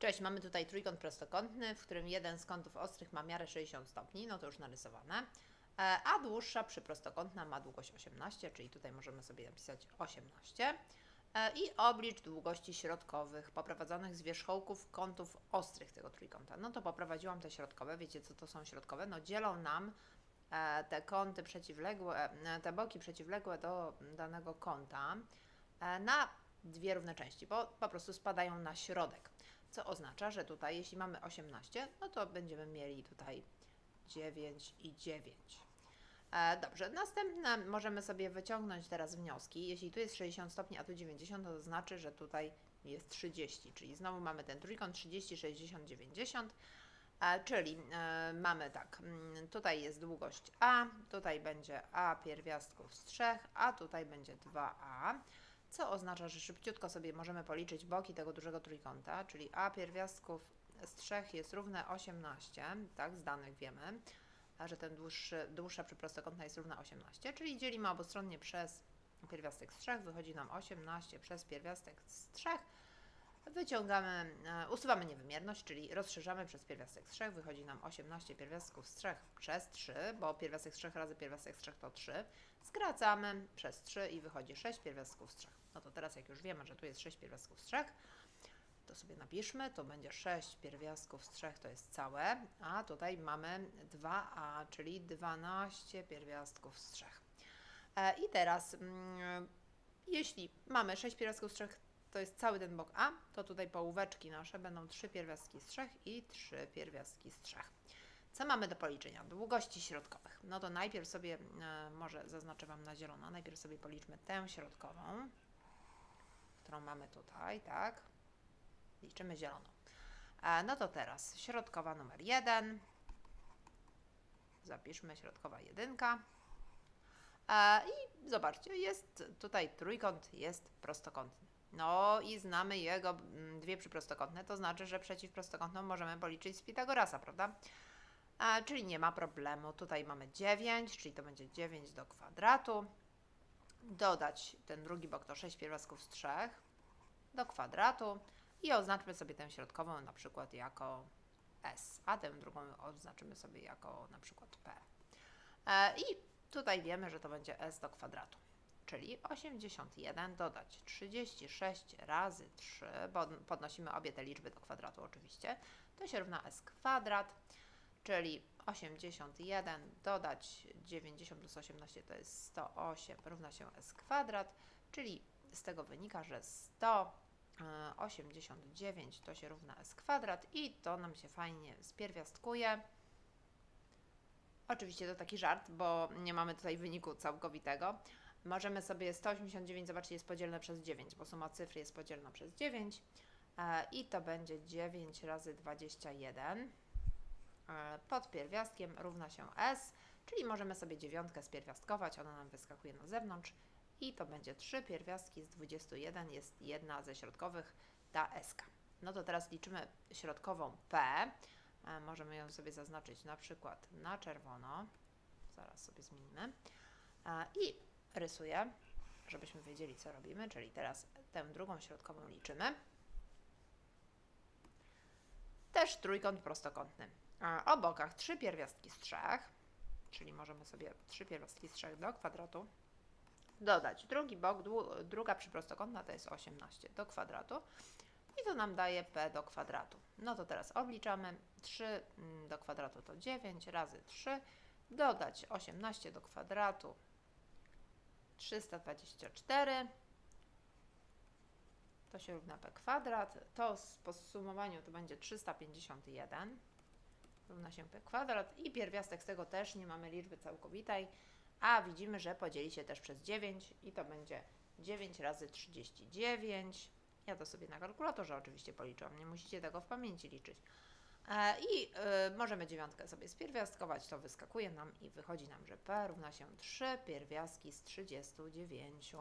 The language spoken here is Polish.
Cześć, mamy tutaj trójkąt prostokątny, w którym jeden z kątów ostrych ma miarę 60 stopni, no to już narysowane, E, a dłuższa przyprostokątna ma długość 18, czyli tutaj możemy sobie napisać 18. E, I oblicz długości środkowych poprowadzonych z wierzchołków kątów ostrych tego trójkąta. No to poprowadziłam te środkowe, wiecie co to są środkowe? No dzielą nam e, te kąty przeciwległe, te boki przeciwległe do danego kąta na dwie równe części, bo po prostu spadają na środek. Co oznacza, że tutaj jeśli mamy 18, no to będziemy mieli tutaj 9 i 9. E, dobrze, następne możemy sobie wyciągnąć teraz wnioski. Jeśli tu jest 60 stopni, a tu 90, to znaczy, że tutaj jest 30, czyli znowu mamy ten trójkąt 30, 60, 90. E, czyli e, mamy tak, mm, tutaj jest długość A, tutaj będzie A pierwiastków z 3, a tutaj będzie 2A, co oznacza, że szybciutko sobie możemy policzyć boki tego dużego trójkąta, czyli A pierwiastków z 3 jest równe 18, tak, z danych wiemy, a że ten dłuższy, dłuższa przyprostokątna jest równa 18, czyli dzielimy obustronnie przez pierwiastek z 3, wychodzi nam 18 przez pierwiastek z 3, Wyciągamy, e, usuwamy niewymierność, czyli rozszerzamy przez pierwiastek z 3, wychodzi nam 18 pierwiastków z 3 przez 3, bo pierwiastek z 3 razy pierwiastek z 3 to 3. Skracamy przez 3 i wychodzi 6 pierwiastków z 3. No to teraz jak już wiemy, że tu jest 6 pierwiastków z 3, to sobie napiszmy, to będzie 6 pierwiastków z 3 to jest całe, a tutaj mamy 2a, czyli 12 pierwiastków z 3. E, I teraz, mm, jeśli mamy 6 pierwiastków z 3, to jest cały ten bok A, to tutaj połóweczki nasze będą 3 pierwiastki z 3 i 3 pierwiastki z 3. Co mamy do policzenia? Długości środkowych. No to najpierw sobie, e, może zaznaczę Wam na zielono, najpierw sobie policzmy tę środkową, którą mamy tutaj, tak? Liczymy zieloną. E, no to teraz środkowa numer 1. Zapiszmy środkowa jedynka. E, I zobaczcie, jest tutaj trójkąt, jest prostokątny. No i znamy jego mm, dwie przyprostokątne, to znaczy, że przeciwprostokątną możemy policzyć z Pitagorasa, prawda? A, czyli nie ma problemu. Tutaj mamy 9, czyli to będzie 9 do kwadratu. Dodać ten drugi bok to 6 pierwiastków z 3 do kwadratu i oznaczmy sobie tę środkową na przykład jako S, a tę drugą oznaczymy sobie jako na przykład P. E, I tutaj wiemy, że to będzie S do kwadratu czyli 81 dodać 36 razy 3, bo podnosimy obie te liczby do kwadratu oczywiście, to się równa s kwadrat, czyli 81 dodać 90 plus 18 to jest 108 równa się s kwadrat, czyli z tego wynika, że 189 to się równa s kwadrat i to nam się fajnie spierwiastkuje. Oczywiście to taki żart, bo nie mamy tutaj wyniku całkowitego, Możemy sobie 189, zobaczcie, jest podzielne przez 9, bo suma cyfr jest podzielna przez 9 e, i to będzie 9 razy 21 e, pod pierwiastkiem równa się s, czyli możemy sobie dziewiątkę spierwiastkować, ona nam wyskakuje na zewnątrz i to będzie 3 pierwiastki z 21, jest jedna ze środkowych, ta s. No to teraz liczymy środkową p, e, możemy ją sobie zaznaczyć na przykład na czerwono, zaraz sobie zmienimy i rysuję, żebyśmy wiedzieli, co robimy, czyli teraz tę drugą środkową liczymy. Też trójkąt prostokątny. O bokach. Trzy pierwiastki z trzech, czyli możemy sobie trzy pierwiastki z trzech do kwadratu dodać. Drugi bok, druga przyprostokątna to jest 18 do kwadratu. I to nam daje p do kwadratu. No to teraz obliczamy. 3 mm, do kwadratu to 9 razy 3, dodać 18 do kwadratu 324 to się równa p kwadrat, to z podsumowaniu to będzie 351 równa się p kwadrat i pierwiastek z tego też nie mamy liczby całkowitej, a widzimy, że podzieli się też przez 9 i to będzie 9 razy 39. Ja to sobie na kalkulatorze oczywiście policzyłam, nie musicie tego w pamięci liczyć. E, I y, możemy dziewiątkę sobie spierwiastkować, to wyskakuje nam i wychodzi nam, że P równa się 3 pierwiastki z 39.